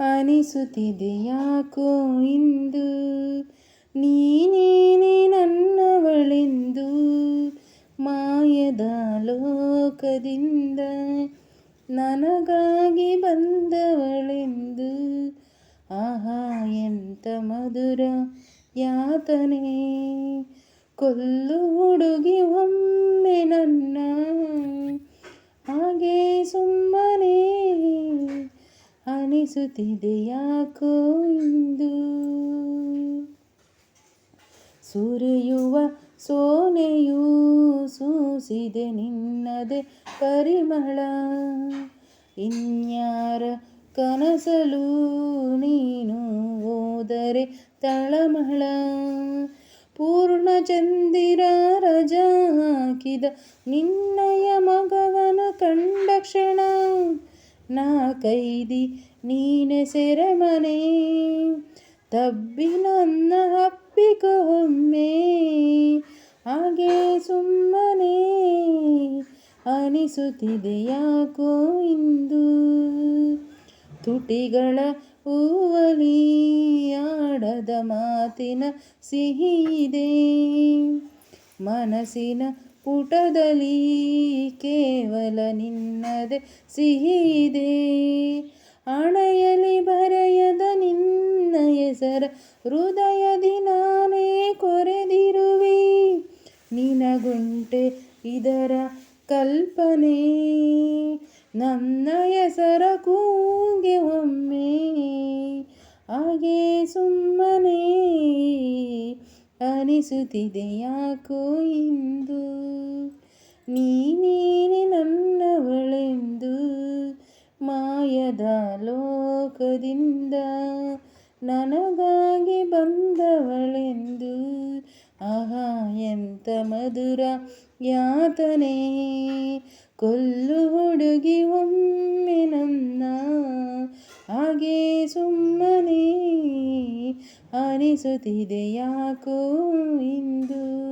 ಅನಿಸುತ್ತಿದೆ ಯಾಕೋ ಇಂದು ನೀನೇನೆ ನನ್ನವಳೆಂದು? ಮಾಯದ ಲೋಕದಿಂದ ನನಗಾಗಿ ಬಂದವಳೆಂದು? ಆಹಾ ಎಂತ ಮಧುರ ಯಾತನೆ. ಕೊಲ್ಲು ಹುಡುಗಿ ಒಮ್ಮೆ ನನ್ನ ಹಾಗೆ ಸುಮ್ಮನೆ ಅನಿಸುತ್ತಿದೆ ಯಾಕೋ ಇಂದು ಸುರಿಯುವ ಸೋನೆಯೂ ಸೂಸಿದೆ ನಿನ್ನದೆ ಪರಿಮಳ. ಇನ್ಯಾರ ಕನಸಲು ನೀನು ಹೋದರೆ ತಳಮಳ. ಪೂರ್ಣಚಂದಿರ ರಜ ಹಾಕಿದ ನಿನ್ನಯ ಮಗವನ ಕಂಡ ಕ್ಷಣ ನಾ ಕೈದಿ ನೀನೆ ಸೆರೆಮನೆ, ತಬ್ಬಿ ನನ್ನ ಒಮ್ಮೆ. ಹಾಗೆ ಸುಮ್ಮನೆ ಅನಿಸುತ್ತಿದೆ ಯಾಕೋ ಇಂದು. ತುಟಿಗಳ ಹೂವಲಿ ಆಡದ ಮಾತಿನ ಸಿಹಿದೆ ಮನಸ್ಸಿನ ಪುಟದಲ್ಲಿ ಕೇವಲ ನಿನ್ನದೆ ಸಿಹಿದೆ. ಹಣೆಯಲ್ಲಿ ಬರೆಯದ ನಿನ್ನ ಹೆಸರ, ಹೃದಯದಿ ನಾನೇ ಕೊರೆದಿರುವೆ. ನಿನಗುಂಟೆ ಇದರ ಕಲ್ಪನೆ, ನನ್ನ ಹೆಸರ ಕೂಗೆ ಒಮ್ಮೆ. ಹಾಗೆ ಸುಮ್ಮನೆ ಅನಿಸುತ್ತಿದೆ ಯಾಕೋ ಇಂದು? ನೀನೇನೆ ನನ್ನವಳೆಂದು? ಮಾಯದ ಲೋಕದಿಂದ ನನಗಾಗಿ ಬಂದವಳೆಂದು? ಆಹಾ ಎಂತ ಮಧುರ ಯಾತನೆ! ಕೊಲ್ಲು ಹುಡುಗಿ ಒಮ್ಮೆ ನನ್ನ ಹಾಗೆ ಸುಮ್ಮನೆ ಅನಿಸುತ್ತಿದೆ ಯಾಕೋ ಇಂದು?